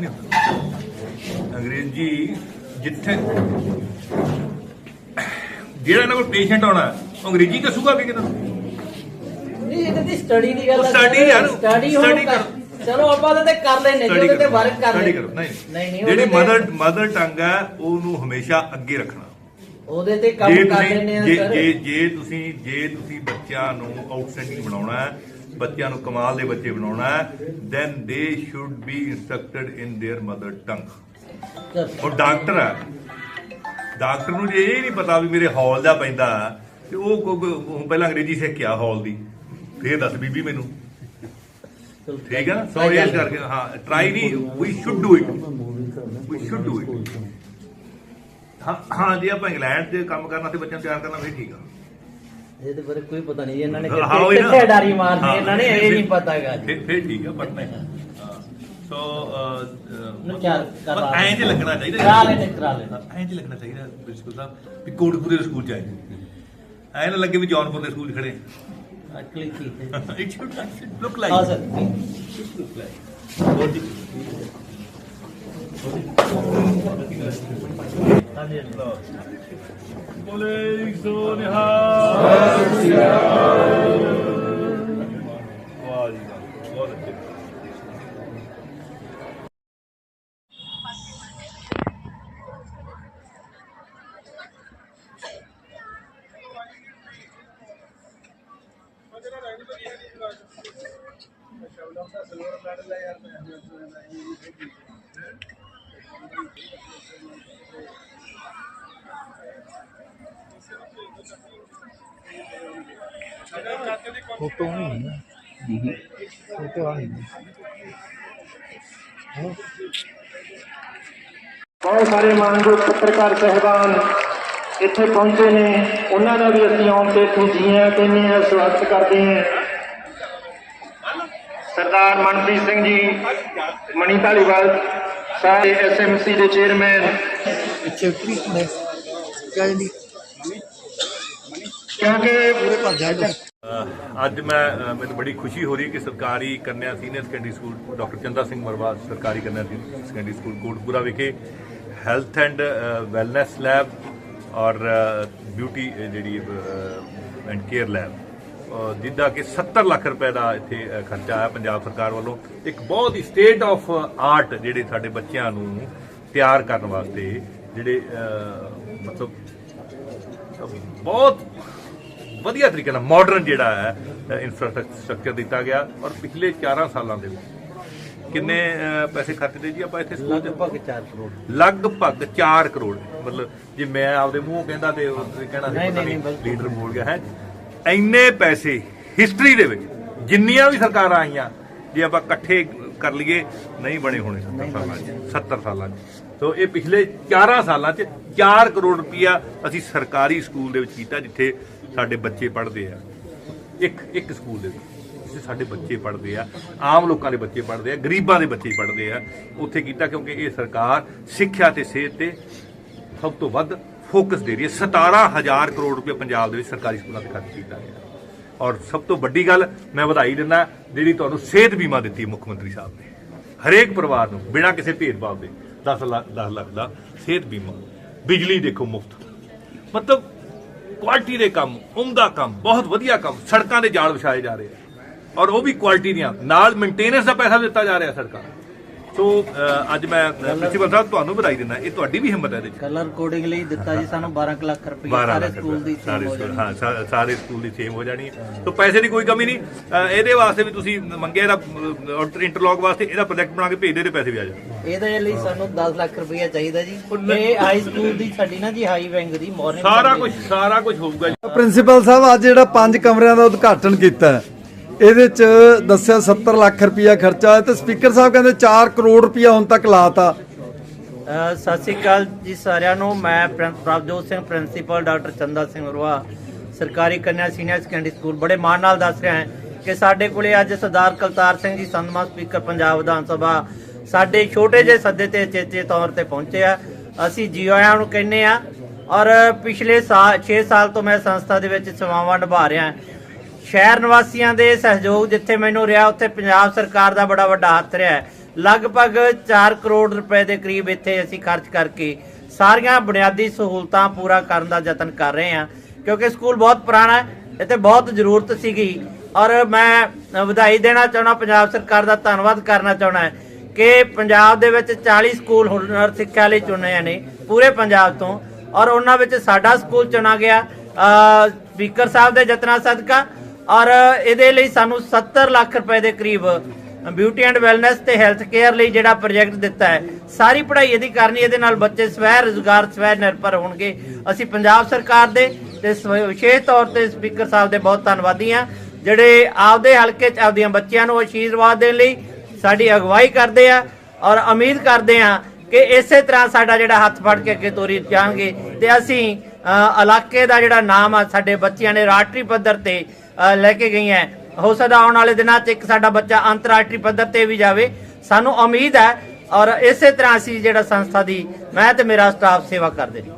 ਨਹੀਂ ਅੰਗਰੇਜ਼ੀ ਜਿੱਥੇ ਜਿਹੜਾ ਇਹਨਾਂ ਕੋਲ ਪੇਸ਼ੈਂਟ ਆਉਣਾ ਉਹ ਅੰਗਰੇਜ਼ੀ ਦੱਸੂਗਾ ਕਿ ਕਿਦਾਂ? ਨਹੀਂ ਇਹ ਤਾਂ ਸਟੱਡੀ ਦੀ ਗੱਲ ਉਹ study ਯਾਰ, ਸਟੱਡੀ ਕਰੋ। ਚਲੋ ਆਪਾਂ ਤਾਂ ਤੇ ਕਰ ਲੈਨੇ ਜੀ ਉਹਦੇ ਤੇ ਵਰਕ ਕਰ ਸਟੱਡੀ ਲੈਨੇ ਨਹੀਂ ਨਹੀਂ ਜਿਹੜੀ ਮਦਰ ਮਦਰ ਟੰਗ ਹੈ ਉਹਨੂੰ ਹਮੇਸ਼ਾ ਅੱਗੇ ਰੱਖਣਾ। ਉਹਦੇ ਤੇ ਕੰਮ ਕਰ ਤੁਸੀਂ ਲੈਨੇ ਆ ਜੇ ਸਰ ਜੇ ਜੇ ਤੁਸੀਂ ਜੇ ਤੁਸੀਂ ਬੱਚਿਆਂ ਨੂੰ ਆਊਟਸਟੈਂਡਿੰਗ ਬਣਾਉਣਾ ਹੈ ਬੱਚਿਆਂ ਨੂੰ ਕਮਾਲ ਦੇ ਬੱਚੇ ਬਣਾਉਣਾ ਹੈ then they should be instructed in their mother tongue sir, ਉਹ ਡਾਕਟਰ ਹੈ ਡਾਕਟਰ ਨੂੰ ਜੇ ਇਹ ਨਹੀਂ ਪਤਾ ਵੀ ਮੇਰੇ ਹਾਲ ਦਾ ਪੈਂਦਾ ਤੇ ਉਹ ਕੋ- ਕੋ- ਉਹ ਪਹਿਲਾਂ ਅੰਗਰੇਜ਼ੀ ਸਿੱਖਿਆ ਹਾਲ ਦੀ ਫੇਰ ਦੱਸ ਬੀਬੀ ਮੈਨੂੰ ਚਲੋ, ਠੀਕ ਹੈ ਨਾ ਸੋ ਇਸ ਕਰਕੇ ਹਾਂ ਟਰਾਈ ਨਹੀਂ we should do it we should do it ਹਾਂ ਹਾਂ ਜੇ ਆਪਾਂ ਇੰਗਲੈਂਡ 'ਚ ਕੰਮ ਕਰਨਾ ਤੇ ਬੱਚਿਆਂ ਨੂੰ ਤਿਆਰ ਕਰਨਾ ਫੇਰ ਠੀਕ ਆ ਇਹਦੇ ਬਾਰੇ ਕੋਈ ਪਤਾ ਨਹੀਂ ਜੀ, ਇਹਨਾਂ ਨੇ ਹਾਂ, ਕਿੱਥੇ ਉਹੀ ਨਾ। ਕਿੱਥੇ ਡਾਰੀ ਮਾਰਨੀ ਹਾਂ, ਇਹਨਾਂ ਨੇ ਇਹ ਫਿਰ- ਨਹੀਂ ਪਤਾ ਹੈਗਾ ਜੀ। ਫਿਰ ਫਿਰ ਠੀਕ ਆ ਪਰ ਨਹੀਂ ਹਾਂ। ਸੋ ਨੂੰ ਚਾਰ ਕਰਾ ਐਂ ਜੇ ਲੱਗਣਾ ਚਾਹੀਦਾ। ਕਰਾ ਲੈਣੇ ਕਰਾ ਲੈਣੇ ਐਂ ਜੇ ਲੱਗਣਾ ਚਾਹੀਦਾ ਪ੍ਰਿੰਸੀਪਲ ਸਾਹਿਬ ਵੀ ਕੋਟਪੁਰੇ ਦੇ ਸਕੂਲ ਚ ਆਏ ਐਂ ਨਾ ਲੱਗੇ ਵੀ ਜੌਨਪੁਰ ਦੇ ਸਕੂਲ 'ਚ ਖੜੇ ਠੀਕ ਹੈ ਇਟ ਸ਼ੁੱਡ ਲੁੱਕ ਲਾਈਕ ਹਾਂ ਸਰ look like ਬਹੁਤ ਹੀ ਹਾਂਜੀ ਹਾਂਜੀ। ਬੋਲੇ ਸੋ ਨਿਹਾਲ ਵਾਹ ਜੀ ਵਾਹ, ਬਹੁਤ ਅੱਛੇ ਫੋਟੋ ਨਹੀਂ ਹੈ। ਫੋਟੋ ਆ ਨਹੀਂ ਬਹੁਤ ਸਾਰੇ ਮਾਨਯੋਗ ਪੱਤਰਕਾਰ ਸਹਿਬਾਨ ਇੱਥੇ ਪਹੁੰਚੇ ਨੇ। ਉਹਨਾਂ ਦਾ ਵੀ ਅਸੀਂ ਆਉਣ ਤੇ ਇੱਥੇ ਜੀਆਂ ਕਹਿੰਦੇ ਹਾਂ ਸਵਾਗਤ ਕਰਦੇ ਹਾਂ। ਸਰਦਾਰ ਮਨਪ੍ਰੀਤ ਸਿੰਘ ਜੀ ਮਣੀ ਧਾਲੀਵਾਲ ਸਾਰੇ ਐਸਐਮਸੀ ਦੇ ਚੇਅਰਮੈਨ। ਪਿੱਛੇ ਉਤਰੀ ਨੇ ਕਿਆ ਜਾਂਦੀ ਕਿਉਂਕਿ ਪੂਰੇ ਭਰ ਜਾ ਅੱਜ ਮੈਂ ਮੈਨੂੰ ਬੜੀ ਖੁਸ਼ੀ ਹੋ ਰਹੀ ਹੈ ਕਿ ਸਰਕਾਰੀ ਕੰਨਿਆ senior secondary school doctor Chanda Singh ਮਰਵਾ ਸਰਕਾਰੀ ਕੰਨਿਆ ਸੀਨੀਅਰ ਸੈਕੰਡਰੀ ਸਕੂਲ ਕੋਟਪੁਰਾ ਵਿਖੇ ਹੈਲਥ ਐਂਡ ਵੈਲਨੈਸ ਲੈਬ ਔਰ ਬਿਊਟੀ ਜਿਹੜੀ ਐਂਡ ਕੇਅਰ ਲੈਬ। ਜਿੱਦਾਂ ਕਿ 70 ਲੱਖ ਰੁਪਏ ਦਾ ਇੱਥੇ ਖਰਚਾ ਆਇਆ ਪੰਜਾਬ ਸਰਕਾਰ ਵੱਲੋਂ। ਇੱਕ ਬਹੁਤ ਹੀ ਸਟੇਟ ਆਫ ਆਰਟ ਜਿਹੜੇ ਸਾਡੇ ਬੱਚਿਆਂ ਨੂੰ ਤਿਆਰ ਕਰਨ ਵਾਸਤੇ, ਜਿਹੜੇ ਮਤਲਬ ਬਹੁਤ ਵਧੀਆ ਤਰੀਕੇ ਨਾਲ ਮਾਡਰਨ ਜਿਹੜਾ ਹੈ ਇਨਫਰਾਸਟ੍ਰਕਚਰ ਦਿੱਤਾ ਗਿਆ ਔਰ ਪਿਛਲੇ 4 ਸਾਲਾਂ ਦੇ ਵਿੱਚ। ਕਿੰਨੇ ਪੈਸੇ ਖਰਚਦੇ ਜੀ ਆਪਾਂ ਇੱਥੇ ਸਕੂਲ ਲਗਭਗ 4 ਕਰੋੜ। ਲਗਭਗ 4 ਕਰੋੜ। ਮਤਲਬ ਜੇ ਮੈਂ ਆਪਦੇ ਮੂੰਹੋਂ ਕਹਿੰਦਾ ਤੇ ਕਹਿਣਾ ਨਹੀਂ। ਲੀਡਰ ਬੋਲ ਗਿਆ ਹੈ। ਇੰਨੇ ਪੈਸੇ ਹਿਸਟਰੀ ਦੇ ਵਿੱਚ ਜਿੰਨੀਆਂ ਵੀ ਸਰਕਾਰਾਂ ਆਈਆਂ ਜੇ ਆਪਾਂ ਇਕੱਠੇ ਕਰ ਲਈਏ ਨਹੀਂ ਬਣੇ ਹੋਣੇ 70 ਸਾਲਾਂ 'ਚ। 70 ਸਾਲਾਂ 'ਚ। ਸੋ ਇਹ ਪਿਛਲੇ 4 ਸਾਲਾਂ 'ਚ 4 ਕਰੋੜ ਰੁਪਇਆ ਅਸੀਂ ਸਰਕਾਰੀ ਸਕੂਲ ਦੇ ਵਿੱਚ ਕੀਤਾ, ਜਿੱਥੇ ਸਾਡੇ ਬੱਚੇ ਪੜ੍ਹਦੇ ਆ। ਇੱਕ ਇੱਕ ਸਕੂਲ ਦੇ ਵਿੱਚ, ਜਿੱਥੇ ਸਾਡੇ ਬੱਚੇ ਪੜ੍ਹਦੇ ਆ, ਆਮ ਲੋਕਾਂ ਦੇ ਬੱਚੇ ਪੜ੍ਹਦੇ ਆ, ਗਰੀਬਾਂ ਦੇ ਬੱਚੇ ਪੜ੍ਹਦੇ ਆ। ਉੱਥੇ ਕੀਤਾ ਕਿਉਂਕਿ ਇਹ ਸਰਕਾਰ ਸਿੱਖਿਆ ਤੇ ਸਿਹਤ ਤੇ ਸਭ ਤੋਂ ਵੱਧ ਫੋਕਸ ਦੇ ਰਹੀ ਹੈ। 17000 ਕਰੋੜ ਰੁਪਏ ਪੰਜਾਬ ਦੇ ਵਿੱਚ ਸਰਕਾਰੀ ਸਕੂਲਾਂ ਤੇ ਖਰਚ ਕੀਤਾ ਗਿਆ। ਔਰ ਸਭ ਤੋਂ ਵੱਡੀ ਗੱਲ ਮੈਂ ਵਧਾਈ ਦਿੰਦਾ, ਜਿਹੜੀ ਤੁਹਾਨੂੰ ਸਿਹਤ ਬੀਮਾ ਦਿੱਤੀ ਮੁੱਖ ਮੰਤਰੀ ਸਾਹਿਬ ਨੇ। ਹਰੇਕ ਪਰਿਵਾਰ ਨੂੰ ਬਿਨਾਂ ਕਿਸੇ ਭੇਦਭਾਵ ਦੇ। 10 ਲੱਖ 10 ਲੱਖ ਦਾ ਸਿਹਤ ਬੀਮਾ। ਬਿਜਲੀ ਦੇਖੋ ਮੁਫਤ। ਮਤਲਬ ਕੁਆਲਿਟੀ ਦੇ ਕੰਮ, ਉਮਦਾ ਕੰਮ, ਬਹੁਤ ਵਧੀਆ ਕੰਮ, ਸੜਕਾਂ ਦੇ ਜਾਲ ਵਿਛਾਏ ਜਾ ਰਹੇ ਆ। ਔਰ ਉਹ ਵੀ ਕੁਆਲਿਟੀ ਦੀਆਂ। ਨਾਲ ਮੇਨਟੇਨੈਂਸ ਦਾ ਪੈਸਾ ਦਿੱਤਾ ਜਾ ਰਿਹਾ ਸਰਕਾਰ ਸੋ ਅੱਜ ਮੈਂ ਪ੍ਰਿੰਸੀਪਲ ਸਾਹਿਬ ਤੁਹਾਨੂੰ ਵਧਾਈ ਦਿੰਦਾ। ਇਹ ਤੁਹਾਡੀ ਵੀ ਹਿੰਮਤ ਹੈ ਇਹਦੇ ਕਲਰ ਕੋਡਿੰਗ ਲਈ ਦਿੱਤਾ ਜੀ ਸਾਨੂੰ 12 ਕੁ ਲੱਖ ਰੁਪਏ 12 ਸਾਰੇ ਸਕੂਲ ਦੀ ਸਾਰੇ same ਹੋ ਜਾਣੀ। ਹਾਂ ਸਾਰੇ ਸਕੂਲ ਦੀ ਸੇਮ ਹੋ ਜਾਣੀ। ਹੈ ਸੋ ਪੈਸੇ ਦੀ ਕੋਈ ਕਮੀ ਨਹੀਂ। ਇਹਦੇ ਵਾਸਤੇ ਵੀ ਤੁਸੀਂ ਮੰਗਿਆ ਇਹਦਾ ਇੰਟਰਲੌਕ ਵਾਸਤੇ ਇਹਦਾ ਪ੍ਰੋਜੈਕਟ ਬਣਾ ਕੇ ਭੇਜ ਦੇ ਤੇ ਪੈਸੇ ਵੀ ਆ ਜਾਣ। ਇਹਦੇ ਲਈ ਸਾਨੂੰ 10 ਲੱਖ ਰੁਪਏ ਚਾਹੀਦਾ ਜੀ। ਇਹ ਹਾਈ ਸਕੂਲ ਦੀ ਸਾਡੀ ਨਾ ਜੀ ਹਾਈ ਵਿੰਗ ਦੀ ਮਾਰਨਿੰਗ ਸਾਰਾ ਕੁਝ ਸਾਰਾ ਕੁਝ ਹੋਊਗਾ ਜੀ। ਪ੍ਰਿੰਸੀਪਲ ਸਾਹਿਬ ਅੱਜ ਜਿਹੜਾ ਪੰਜ ਕਮਰਿਆਂ ਦਾ ਉਦਘਾਟਨ ਕੀਤਾ ਹੈ, ਇਹਦੇ ਚ ਦੱਸਿਆ 70 ਲੱਖ ਰੁਪਇਆ ਖਰਚਾ ਹੈ ਤੇ ਸਪੀਕਰ ਸਾਹਿਬ ਕਹਿੰਦੇ 4 ਕਰੋੜ ਰੁਪਇਆ ਹੁਣ ਤੱਕ ਲਾਤਾ। ਅ, ਸਤਿ ਸ਼੍ਰੀ ਅਕਾਲ ਜੀ ਸਾਰਿਆਂ ਨੂੰ। ਮੈਂ ਪ੍ਰਿੰ- ਪ੍ਰਭਜੋਤ ਸਿੰਘ ਪ੍ਰਿੰਸੀਪਲ ਡਾਕਟਰ ਚੰਦਾ ਸਿੰਘ ਉਰਵਾ ਸਰਕਾਰੀ ਕੰਨਿਆ ਸੀਨੀਅਰ ਸੈਕੰਡਰੀ ਸਕੂਲ। ਬੜੇ ਮਾਣ ਨਾਲ ਦੱਸ ਰਿਹਾ ਹਾਂ ਕਿ ਸਾਡੇ ਕੋਲੇ ਅੱਜ ਸਰਦਾਰ ਕਲਤਾਰ ਸਿੰਘ ਜੀ ਸੰਧਮਾ ਸਪੀਕਰ ਪੰਜਾਬ ਵਿਧਾਨ ਸਭਾ ਸਾਡੇ ਛੋਟੇ ਜਿਹੇ ਸੱਦੇ ਤੇ ਚੇਚੇ ਤੌਰ ਤੇ ਪਹੁੰਚੇ ਆ। ਅਸੀਂ ਜੀ ਆਇਆਂ ਨੂੰ ਕਹਿੰਨੇ ਆ ਔਰ ਪਿਛਲੇ 6 ਸਾਲ ਤੋਂ ਮੈਂ ਸੰਸਥਾ ਦੇ ਵਿੱਚ ਸੇਵਾਵਾਂ ਨਿਭਾ ਰਿਹਾ ਹਾਂ। ਸ਼ਹਿਰ ਨਿਵਾਸੀਆਂ ਦੇ ਸਹਿਯੋਗ ਜਿੱਥੇ ਮੈਨੂੰ ਰਿਹਾ, ਉੱਥੇ ਪੰਜਾਬ ਸਰਕਾਰ ਦਾ ਬੜਾ ਵੱਡਾ ਹੱਥ ਰਿਹਾ ਹੈ। ਲਗਭਗ 4 ਕਰੋੜ ਰੁਪਏ ਦੇ ਕਰੀਬ ਇੱਥੇ ਅਸੀਂ ਖਰਚ ਕਰਕੇ ਸਾਰੀਆਂ ਬੁਨਿਆਦੀ ਸਹੂਲਤਾਂ ਪੂਰਾ ਕਰਨ ਦਾ ਯਤਨ ਕਰ ਰਹੇ ਹਾਂ, ਕਿਉਂਕਿ ਸਕੂਲ ਬਹੁਤ ਪੁਰਾਣਾ ਹੈ, ਇੱਥੇ ਬਹੁਤ ਜ਼ਰੂਰਤ ਸੀਗੀ। ਔਰ ਮੈਂ ਵਧਾਈ ਦੇਣਾ ਚਾਹੁੰਦਾ, ਪੰਜਾਬ ਸਰਕਾਰ ਦਾ ਧੰਨਵਾਦ ਕਰਨਾ ਚਾਹੁੰਦਾ ਕਿ ਪੰਜਾਬ ਦੇ ਵਿੱਚ 40 ਸਕੂਲ ਹੁਨਰ ਸਿੱਖਿਆ ਲਈ ਚੁਣੇ ਨੇ, ਪੂਰੇ ਪੰਜਾਬ ਤੋਂ। ਔਰ ਉਹਨਾਂ ਵਿੱਚ ਸਾਡਾ ਸਕੂਲ ਚੁਣਾ ਗਿਆ ਸਪੀਕਰ ਸਾਹਿਬ ਦੇ ਯਤਨਾਂ ਸਦਕਾ ਔਰ ਇਹਦੇ ਲਈ ਸਾਨੂੰ 70 ਲੱਖ ਰੁਪਏ ਦੇ ਕਰੀਬ ਬਿਊਟੀ ਐਂਡ ਵੈਲਨੈਸ ਤੇ ਹੈਲਥ ਕੇਅਰ ਲਈ ਜਿਹੜਾ ਪ੍ਰੋਜੈਕਟ ਦਿੱਤਾ ਹੈ, ਸਾਰੀ ਪੜ੍ਹਾਈ ਇਹਦੀ ਕਰਨੀ, ਇਹਦੇ ਨਾਲ ਬੱਚੇ ਸਵੈ ਰੁਜ਼ਗਾਰ, ਸਵੈ ਨਿਰਭਰ ਹੋਣਗੇ। ਅਸੀਂ ਪੰਜਾਬ ਸਰਕਾਰ ਦੇ ਤੇ ਸਵ- ਵਿਸ਼ੇਸ਼ ਤੌਰ ਤੇ ਸਪੀਕਰ ਸਾਹਿਬ ਦੇ ਬਹੁਤ ਧੰਨਵਾਦੀ ਹਾਂ ਜਿਹੜੇ ਆਪਦੇ ਹਲਕੇ 'ਚ ਆਪਦੀਆਂ ਬੱਚਿਆਂ ਨੂੰ ਆਸ਼ੀਰਵਾਦ ਦੇਣ ਲਈ ਸਾਡੀ ਅਗਵਾਈ ਕਰਦੇ ਆ ਔਰ ਉਮੀਦ ਕਰਦੇ ਆ ਕਿ ਇਸੇ ਤਰ੍ਹਾਂ ਸਾਡਾ ਜਿਹੜਾ ਹੱਥ ਫੜ ਕੇ ਅੱਗੇ ਤੋਰੀ ਜਾਣਗੇ ਤੇ ਅਸੀਂ ਇਲਾਕੇ ਦਾ ਜਿਹੜਾ ਨਾਮ ਆ, ਸਾਡੇ ਬੱਚਿਆਂ ਨੇ ਰਾਸ਼ਟਰੀ ਪੱਧਰ ਤੇ ਲੈ ਕੇ ਗਈਆਂ ਹੋ। ਸਕਦਾ ਆਉਣ ਵਾਲੇ ਦਿਨਾਂ 'ਚ ਇੱਕ ਸਾਡਾ ਬੱਚਾ ਅੰਤਰਰਾਸ਼ਟਰੀ ਪੱਧਰ ਤੇ ਵੀ ਜਾਵੇ। ਸਾਨੂੰ ਉਮੀਦ ਹੈ ਔਰ ਇਸੇ ਤਰ੍ਹਾਂ ਅਸੀਂ ਜਿਹੜਾ ਸੰਸਥਾ ਦੀ, ਮੈਂ ਤੇ ਮੇਰਾ ਸਟਾਫ ਸੇਵਾ ਕਰਦੇ ਰਹੀ